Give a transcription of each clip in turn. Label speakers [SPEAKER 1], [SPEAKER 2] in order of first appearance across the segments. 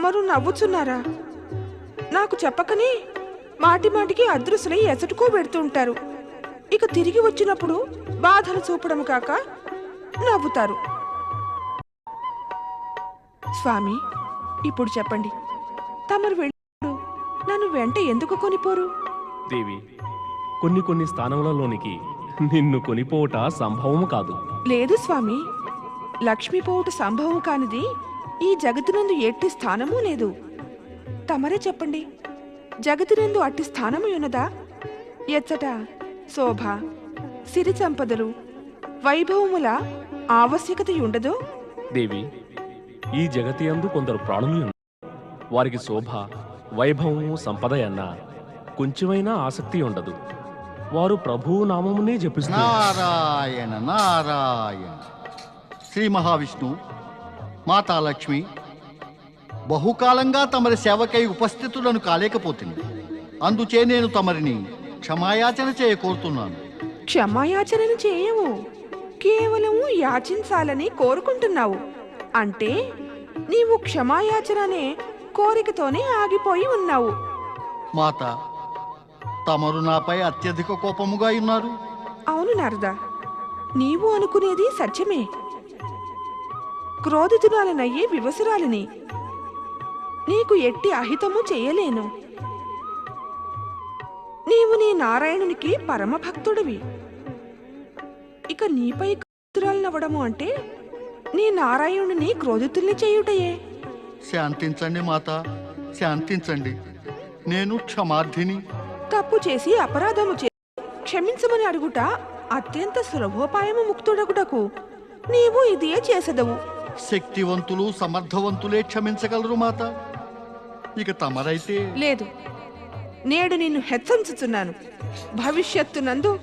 [SPEAKER 1] తమరు నవ్వుచున్నారా నాకు చెప్పకనే మాటి మాటికి అదృశ్యులై ఎసటుకో పెడుతుంటారు ఇక తిరిగి వచ్చినప్పుడు బాధలు చూపడం కాక నవ్వుతారు. స్వామి ఇప్పుడు చెప్పండి. తమరు వెళ్ళినప్పుడు నన్ను వెంట ఎందుకు కొనిపోరు?
[SPEAKER 2] దేవి కొన్ని కొన్ని స్థానములలోనికి నిన్ను కొనిపోవట సంభవము కాదు.
[SPEAKER 1] లేదు స్వామి లక్ష్మీపోవుట సంభవం కానిది ఈ జగతినందు ఎట్టి స్థానమూ లేదు. తమరే చెప్పండి జగతినందు అట్టి స్థానము ఉన్నదా ఎచ్చట శోభ సిరి సంపదలు వైభవముల ఆవశ్యకత ఉండదు
[SPEAKER 2] దేవి ఈ జగతి అందు కొందరు ప్రాణులు. వారికి శోభ వైభవము సంపద అన్న కొంచెమైనా ఆసక్తి ఉండదు వారు ప్రభువు నామమునే జపిస్తారు
[SPEAKER 3] నారాయణ నారాయణ. శ్రీ మహావిష్ణు మాతాలక్ష్మి బహుకాలంగా తమరి సేవకై ఉపస్థితులను కాలేకపోతుంది. అందుచే నేను తమరిని క్షమాయాచన చేయ కోరుతున్నాను
[SPEAKER 1] క్షమాయాచనను చేయవు. కేవలము యాచించాలని కోరుకుంటున్నావు. అంటే నీవు క్షమాయాచననే కోరికతోనే ఆగిపోయి ఉన్నావు.
[SPEAKER 3] మాత తమరు నాపై అత్యధిక కోపముగా ఉన్నారు.
[SPEAKER 1] అవును నారదా. నీవు అనుకునేది సత్యమే. క్రోధితురాలనయ్యే వివసురాలిని. నీకు ఎట్టి అహితము చేయలేను. నీవు నీ నారాయణునికి పరమభక్తుడివి. ఇక నీపై క్రోధితురాలనవ్వడము అంటే నీ నారాయణుని క్రోధితుల్ని చేయుటయే.
[SPEAKER 3] శాంతించండి మాత శాంతించండి. నేను క్షమార్థిని.
[SPEAKER 1] తప్పు చేసి అపరాధము చేసి క్షమించమని అడుగుట అత్యంత సులభోపాయము ముక్తుడగుటకు నీవు ఇదే చేసెదవు.
[SPEAKER 3] శక్తివంతులు సమర్థవంతులే క్షమించగలరు మాత. ఇక తమరైతే
[SPEAKER 1] లేదు. నేడు నిన్ను హెచ్చరించుచున్నాను. భవిష్యత్తునందు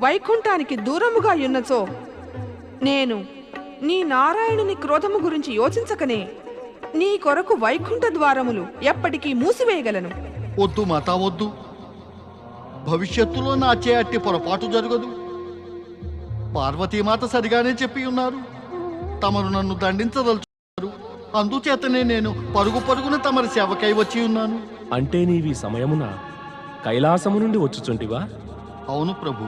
[SPEAKER 1] వైకుంఠానికి దూరముగా ఉన్నచో నేను నీ నారాయణుని క్రోధము గురించి యోచించకనే. నీ కొరకు వైకుంఠ ద్వారములు ఎప్పటికీ మూసివేయగలను.
[SPEAKER 3] వద్దు మాత వద్దు. భవిష్యత్తులో నా చే అట్టి పొరపాటు జరగదు. పార్వతీమాత సరిగానే చెప్పి ఉన్నారు. తమరు నన్ను దండించదలుచున్నారు అందుచేతనే నేను పరుగు పరుగున తమరి సేవకై వచ్చి ఉన్నాను.
[SPEAKER 2] అంటే నీవి సమయమున కైలాసము నుండి వచ్చుచుంటివా?
[SPEAKER 3] అవును ప్రభు.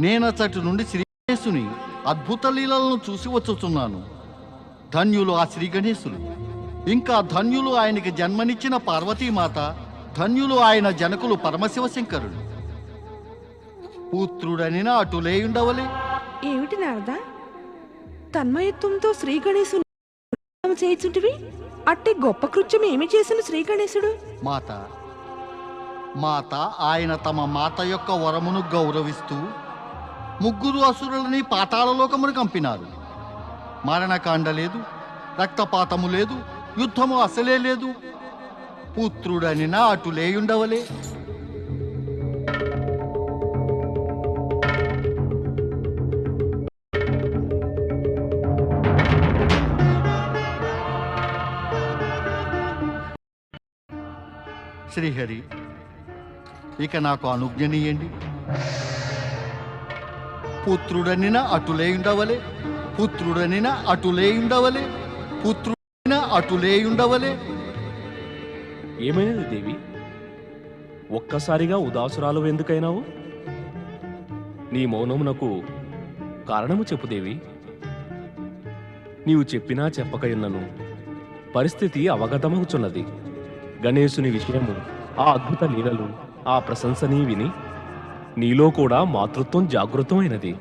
[SPEAKER 3] నేనచ్చటి నుండి శ్రీగణేశుని అద్భుత లీలలను చూసి వచ్చుచున్నాను. ధన్యులు ఆ శ్రీ గణేశులు ఇంకా ధన్యులు ఆయనకి జన్మనిచ్చిన పార్వతీమాత ధన్యులు ఆయన జనకులు పరమశివ శంకరుడు పుత్రుడనిన అటులేయుండవలే
[SPEAKER 1] ఏమిటి నారదా? తన్మయత్వంతో శ్రీ గణేశుని చేయుచుంటివి? అట్టి గొప్ప కృత్యం ఏమి చేసిన శ్రీగణేశుడు?
[SPEAKER 3] మాత మాత ఆయన తమ మాత యొక్క వరమును గౌరవిస్తూ ముగ్గురు అసురులని పాతాళలోకమును కంపినారు. మరణకాండ లేదు రక్తపాతము లేదు యుద్ధము అసలే లేదు. పుత్రుడనినా అటులేయుండవలే శ్రీహరి ఇక నాకు అనుజ్ఞనీయండి. పుత్రుడనిన అటులేయుండవలే పుత్రుడనిన అటులేయుండవలే పుత్రుడనిన అటులేయుండవలే.
[SPEAKER 2] ఏమైనది దేవి? ఒక్కసారిగా ఉదాసురాలు ఎందుకైనావు? నీ మౌనమునకు కారణము చెప్పు దేవి. నీవు చెప్పినా చెప్పకయున్నను పరిస్థితి అవగతమవుచున్నది గణేశుని విషయము ఆ అద్భుత లీలలు ఆ ప్రశంసనీ విని నీలో కూడా మాతృత్వం జాగృతమైనది.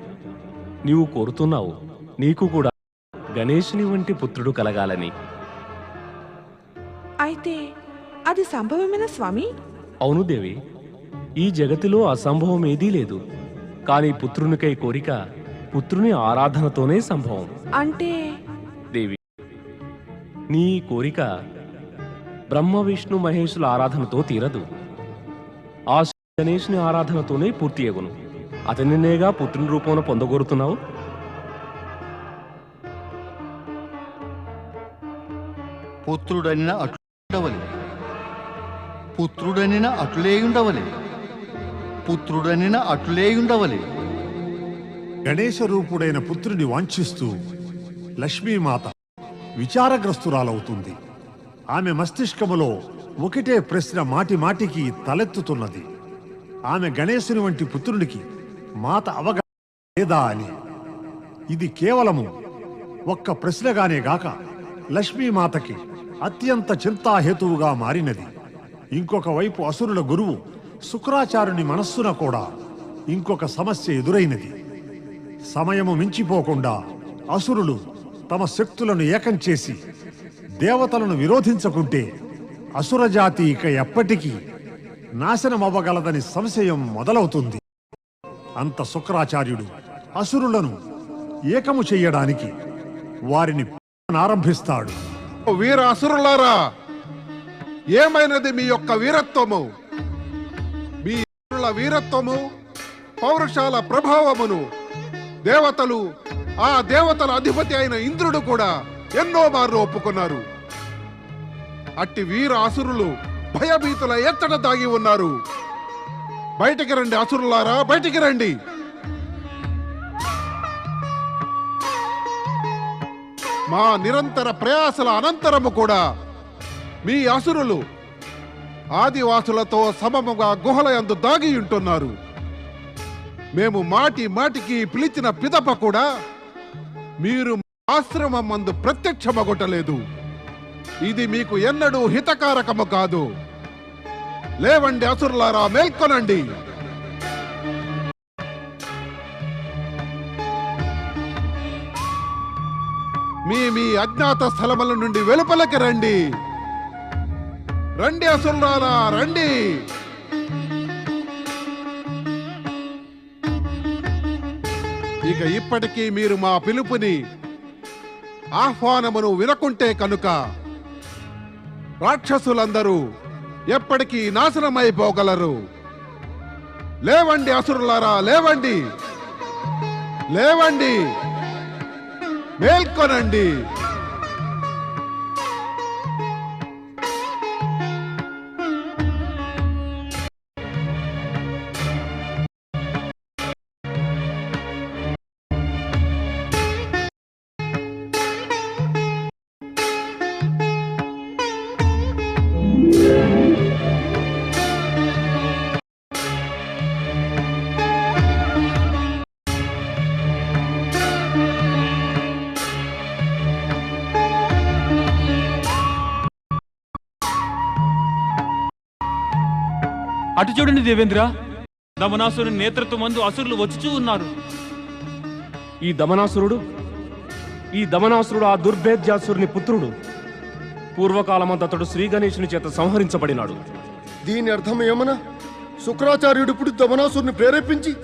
[SPEAKER 2] నీవు కోరుతున్నావు నీకు కూడా గణేశుని వంటి పుత్రుడు కలగాలని.
[SPEAKER 1] అయితే అది సంభవమేనా స్వామి?
[SPEAKER 2] అవును దేవి ఈ జగతిలో అసంభవం ఏదీ లేదు. కానీ పుత్రునికై కోరిక పుత్రుని ఆరాధనతోనే సంభవం.
[SPEAKER 1] అంటే
[SPEAKER 2] దేవి నీ కోరిక బ్రహ్మ విష్ణు మహేశుల ఆరాధనతో తీరదు. ఆ శ్రీ గణేశుని ఆరాధనతోనే పూర్తి అగును. అతనినేగా పుత్రుని రూపంలో పొందగోరుతున్నావు?
[SPEAKER 3] పుత్రుడనిన అటులేయుండవలే పుత్రుడనిన అటులేయుండవలే పుత్రుడనిన అటులేయుండవలే
[SPEAKER 4] గణేశ రూపుడైన పుత్రుని వాంఛిస్తూ లక్ష్మీమాత విచారగ్రస్తురాలవుతుంది. ఆమె మస్తిష్కములో ఒకటే ప్రశ్న మాటి మాటికి తలెత్తుతున్నది. ఆమె గణేశుని వంటి పుత్రుడికి మాత అవగాహన లేదా అని. ఇది కేవలము ఒక్క ప్రశ్నగానే గాక లక్ష్మీమాతకి అత్యంత చింతాహేతువుగా మారినది. ఇంకొక వైపు అసురుల గురువు శుక్రాచార్యుని మనస్సున కూడా ఇంకొక సమస్య ఎదురైనది. సమయము మించిపోకుండా అసురులు తమ శక్తులను ఏకం చేసి దేవతలను విరోధించకుంటే అసురజాతి ఇక ఎప్పటికీ నాశనమవ్వగలదని సంశయం మొదలవుతుంది. అంత శుక్రాచార్యుడు అసురులను ఏకము చెయ్యడానికి వారిని ఆరంభిస్తాడు
[SPEAKER 5] వీర అసురులారా ఏమైనది మీ యొక్క వీరత్వము? మీ వీరత్వము పౌరుషాల ప్రభావమును దేవతలు ఆ దేవతల అధిపతి అయిన ఇంద్రుడు కూడా ఎన్నో మార్లు ఒప్పుకున్నారు. అట్టి వీర అసురులు భయభీతుల ఎత్తట దాగి ఉన్నారు. బయటికి రండి అసురులారా బయటికి రండి. మా నిరంతర ప్రయాసల అనంతరము కూడా మీ అసురులు ఆదివాసులతో సమముగా గుహలయందు దాగి ఉంటున్నారు. మేము మాటి మాటికి పిలిచిన పిదప కూడా మీరు ఆశ్రమం మందు ప్రత్యక్షమగొట్టలేదు ఇది మీకు ఎన్నడూ హితకారకము కాదు. లేవండి అసురులారా మేల్కొనండి. మీ మీ అజ్ఞాత స్థలముల నుండి వెలుపలకి రండి. రండి అసురులారా రండి. ఇక ఇప్పటికీ మీరు మా పిలుపుని ఆహ్వానమును వినకుంటే కనుక రాక్షసులందరూ ఎప్పటికీ నాశనమైపోగలరు. లేవండి అసురులారా లేవండి. లేవండి. మేల్కొనండి.
[SPEAKER 6] అటు చూడండి దేవేంద్ర. దమనాసుని నేతృత్వం మందు అసురులు వచ్చుచూ ఉన్నారు.
[SPEAKER 2] ఈ దమనాసురుడు ఈ దమనాసురుడు ఆ దుర్భేద్యాసురుని పుత్రుడు. పూర్వకాలమంతతడు శ్రీ గణేశుని చేత సంహరించబడినాడు.
[SPEAKER 7] దీని అర్థం ఏమనా? శుక్రాచార్యుడు ఇప్పుడు దమనాసురుని ప్రేరేపించి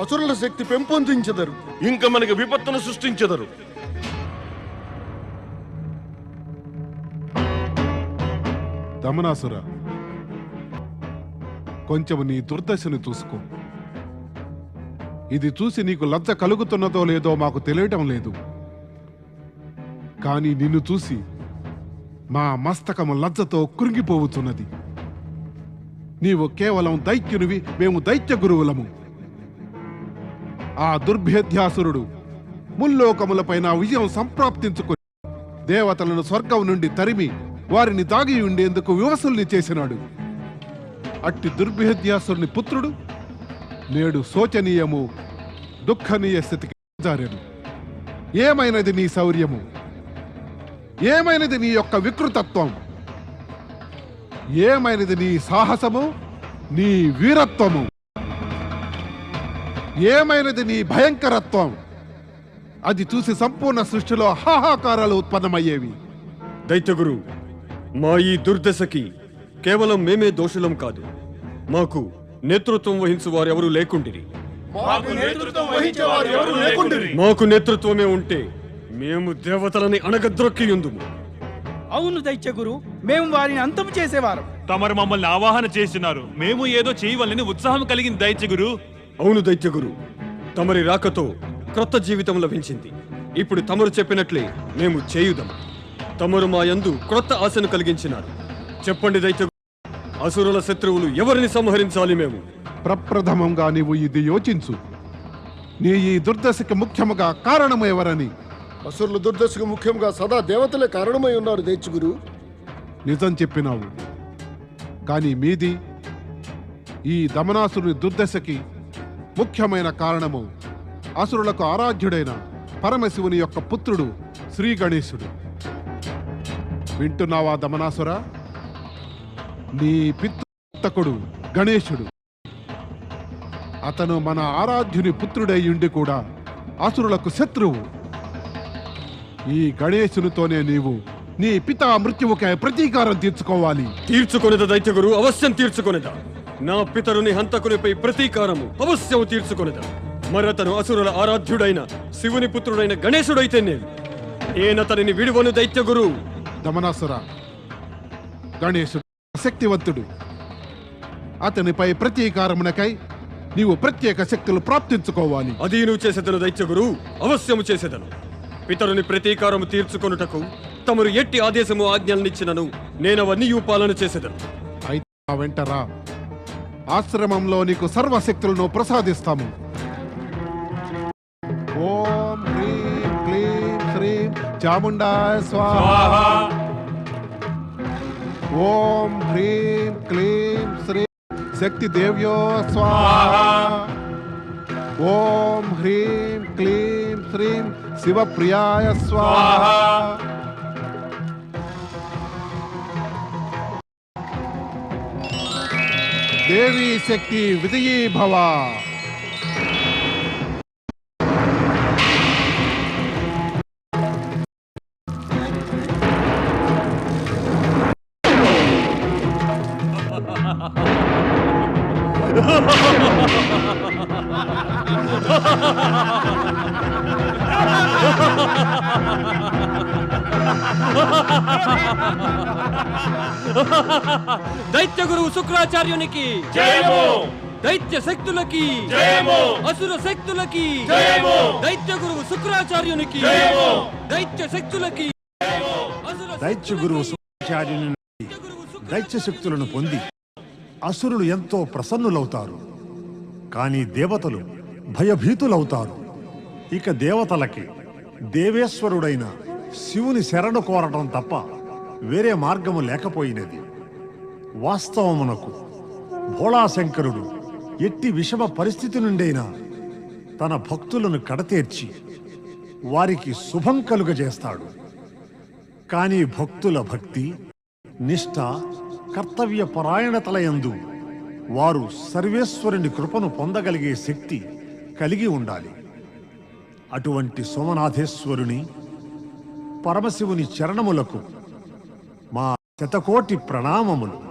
[SPEAKER 7] అసురుల శక్తి పెంపొందించెదరు.
[SPEAKER 8] ఇంక మనకి విపత్తును సృష్టించెదరు.
[SPEAKER 5] దమనాసుర కొంచెం నీ దుర్దశను చూసుకో. ఇది చూసి నీకు లజ్జ కలుగుతున్నదో లేదో మాకు తెలియటం లేదు. కానీ నిన్ను చూసి మా మస్తకము లజ్జతో కృంగిపోవుతున్నది నీవు కేవలం దైత్యునివి మేము దైత్య గురువులము. ఆ దుర్భేద్యాసురుడు ముల్లోకములపైన విజయం సంప్రాప్తించుకుని దేవతలను స్వర్గం నుండి తరిమి వారిని దాగి ఉండేందుకు వివసుల్ని చేసినాడు. అట్టి దుర్భిహద్యాసుని పుత్రుడు నేడు శోచనీయము దుఃఖనీయ స్థితికి జారాడు. ఏమైనది నీ శౌర్యము? ఏమైనది నీ యొక్క వికృతత్వం? ఏమైనది నీ సాహసము? నీ వీరత్వము? ఏమైనది నీ భయంకరత్వం? అది చూసి సంపూర్ణ సృష్టిలో హాహాకారాలు ఉత్పన్నమయ్యేవి.
[SPEAKER 8] దైత్యగురు మా ఈ దుర్దశకి కేవలం మేమే దోషులం కాదు. మాకు నేతృత్వం వహించు వారు ఎవరు లేకుండిరి. మాకు నేతృత్వమే ఉంటే మేము దేవతలని అణగద్రొక్కి ఉందుము
[SPEAKER 9] అవును దైత్యగురు మేము వారిని అంతం చేసేవారు.
[SPEAKER 6] తమరు మమ్మల్ని ఆవాహన చేస్తున్నారు మేము ఏదో చేయవలని ఉత్సాహం కలిగింది దైత్యగురు
[SPEAKER 8] అవును దైత్యగురు తమరి రాకతో క్రొత్త జీవితం లభించింది. ఇప్పుడు తమరు చెప్పినట్లే మేము చేయుదం తమరు మా యందు క్రొత్త ఆశను కలిగించినారు. చెప్పండి దైత్య అసురుల శత్రువులు ఎవరిని సంహరించాలి మేము?
[SPEAKER 5] ప్రప్రథమంగా నీవు ఇది యోచించు. నీ ఈ దుర్దశకి ముఖ్యముగా కారణము ఎవరని
[SPEAKER 7] అసురుల దుర్దశకు ముఖ్యంగా సదా దేవతలే కారణమై ఉన్నారు దైత్యుగురు
[SPEAKER 5] నిజం చెప్పినావు. కానీ మీది ఈ దమనాసురుని దుర్దశకి ముఖ్యమైన కారణము. అసురులకు ఆరాధ్యుడైన పరమశివుని యొక్క పుత్రుడు శ్రీ గణేశుడు. వింటున్నావా దమనాసుర? నీ పితృకుడు గణేశుడు. అతను మన ఆరాధ్యుని పుత్రుడై ఉండి కూడా అసురులకు శత్రువు. ఈ గణేశునితోనే నీవు నీ పితా మృత్యువుకై ప్రతీకారం తీర్చుకోవాలి.
[SPEAKER 8] తీర్చుకొనిద దైత్యగురు అవశ్యం తీర్చుకొనిదా. నా పితరుని హంతకునిపై ప్రతీకారము అవశ్యం తీర్చుకొనిదా. మరతను అసురుల ఆరాధ్యుడైన శివుని పుత్రుడైన గణేశుడైతే నేను. నేనతనిని విడువను దైత్యగురు.
[SPEAKER 5] దమనాసుర. గణేశుడు శక్తివంతుడు. అతనిపై ప్రతీకారమునకై నీవు ప్రత్యేక శక్తులు ప్రాప్తించుకోవాలి.
[SPEAKER 8] అది నువ్వు చేసేదను దైత్యగురు అవశ్యము చేసేదను. పితరుని ప్రతీకారము తీర్చుకొనుటకు తమరు ఎట్టి ఆదేశము ఆజ్ఞలనిచ్చినను నేనవన్నీ పాలన చేసేదను.
[SPEAKER 5] అయితే నా వెంటరా. ఆశ్రమంలో నీకు సర్వశక్తులను ప్రసాదిస్తాము. ఓం హ్రీం క్లీం శ్రీం చాముండాయ స్వాహ. ఓం హ్రీం క్లీం శ్రీం శక్తి దేవ్యో స్వాహ ఓం హ్రీం క్లీం శ్రీం శివప్రియాయ స్వాహ దేవీ శక్తి విజయీ భవ
[SPEAKER 8] దైత్య గురువు శుక్రాచార్యునికి దైత్య శక్తులకి అసుర శక్తులకి దైత్య గురువు శుక్రాచార్యునికి దైత్య శక్తులకి అసుర
[SPEAKER 4] దైత్య గురువు శుక్రాచార్యుని దైత్య శక్తులను పొంది అసురులు ఎంతో ప్రసన్నులవుతారు. కానీ దేవతలు భయభీతులవుతారు. ఇక దేవతలకి దేవేశ్వరుడైన శివుని శరణు కోరటం తప్ప వేరే మార్గము లేకపోయినది. వాస్తవమునకు భోళాశంకరుడు ఎట్టి విషమ పరిస్థితి నుండైనా తన భక్తులను కడతేర్చి వారికి శుభం కలుగజేస్తాడు. కానీ భక్తుల భక్తి నిష్ఠ కర్తవ్య పరాయణతలయందు వారు సర్వేశ్వరుని కృపను పొందగలిగే శక్తి కలిగి ఉండాలి. అటువంటి సోమనాథేశ్వరుని పరమశివుని చరణములకు మా శతకోటి ప్రణామములు.